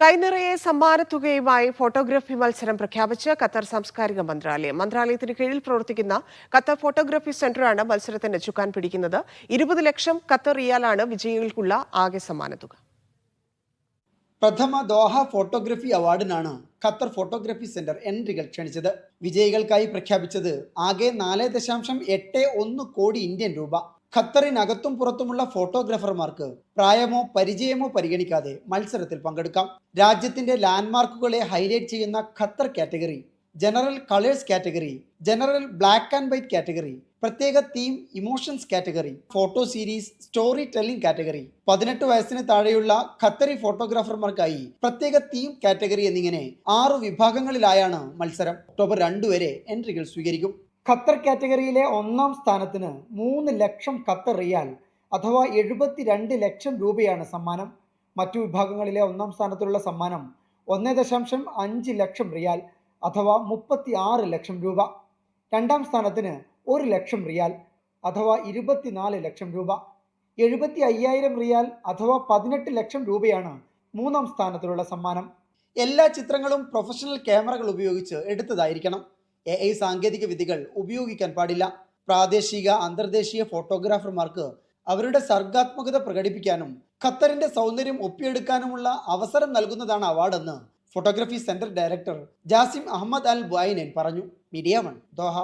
കൈനിറയെ സമ്മാനത്തുകയുമായി photography മത്സരം പ്രഖ്യാപിച്ച് Qatar സാംസ്കാരിക മന്ത്രാലയം. മന്ത്രാലയത്തിന് കീഴിൽ പ്രവർത്തിക്കുന്ന ഖത്തർ ഫോട്ടോഗ്രാഫി സെന്ററാണ് മത്സരത്തിന് ചുക്കാൻ പിടിക്കുന്നത്. ഇരുപത് ലക്ഷം ഖത്തർ റിയാലാണ് വിജയികൾക്കുള്ള ആകെ സമ്മാനത്തുക. പ്രഥമ ദോഹ ഫോട്ടോഗ്രാഫി അവാർഡിനാണ് ഖത്തർ ഫോട്ടോഗ്രാഫി സെന്റർ എൻട്രികൾ ക്ഷണിച്ചത്. വിജയികൾക്കായി പ്രഖ്യാപിച്ചത് ആകെ നാല് ദശാംശം എട്ട് ഒന്ന് കോടി ഇന്ത്യൻ രൂപ. ഖത്തറിനകത്തും പുറത്തുമുള്ള ഫോട്ടോഗ്രാഫർമാർക്ക് പ്രായമോ പരിചയമോ പരിഗണിക്കാതെ മത്സരത്തിൽ പങ്കെടുക്കാം. രാജ്യത്തിന്റെ ലാൻഡ്മാർക്കുകളെ ഹൈലൈറ്റ് ചെയ്യുന്ന Qatar category general colours category general black and white category പ്രത്യേക theme emotions category photo series story telling category. പതിനെട്ട് വയസ്സിന് താഴെയുള്ള ഖത്തറി ഫോട്ടോഗ്രാഫർമാർക്കായി പ്രത്യേക തീം കാറ്റഗറി എന്നിങ്ങനെ ആറു വിഭാഗങ്ങളിലായാണ് മത്സരം. ഒക്ടോബർ രണ്ട് വരെ എൻട്രികൾ സ്വീകരിക്കും. ഖത്തർ കാറ്റഗറിയിലെ ഒന്നാം സ്ഥാനത്തിന് മൂന്ന് ലക്ഷം ഖത്തർ റിയാൽ അഥവാ എഴുപത്തിരണ്ട് ലക്ഷം രൂപയാണ് സമ്മാനം. മറ്റു വിഭാഗങ്ങളിലെ ഒന്നാം സ്ഥാനത്തുള്ള സമ്മാനം ഒന്ന് ദശാംശം അഞ്ച് ലക്ഷം റിയാൽ അഥവാ മുപ്പത്തി ആറ് ലക്ഷം രൂപ. രണ്ടാം സ്ഥാനത്തിന് ഒരു ലക്ഷം റിയാൽ അഥവാ ഇരുപത്തിനാല് ലക്ഷം രൂപ. എഴുപത്തി അയ്യായിരം റിയാൽ അഥവാ പതിനെട്ട് ലക്ഷം രൂപയാണ് മൂന്നാം സ്ഥാനത്തിലുള്ള സമ്മാനം. എല്ലാ ചിത്രങ്ങളും പ്രൊഫഷണൽ ക്യാമറകൾ ഉപയോഗിച്ച് എടുത്തതായിരിക്കണം. എ ഐ സാങ്കേതിക വിദ്യകൾ ഉപയോഗിക്കാൻ പാടില്ല. പ്രാദേശിക അന്തർദേശീയ ഫോട്ടോഗ്രാഫർമാർക്ക് അവരുടെ സർഗാത്മകത പ്രകടിപ്പിക്കാനും ഖത്തറിന്റെ സൗന്ദര്യം ഒപ്പിയെടുക്കാനുമുള്ള അവസരം നൽകുന്നതാണ് അവാർഡെന്ന് photography centre director Jasim Ahmed Al Buainain പറഞ്ഞു. Media One Doha.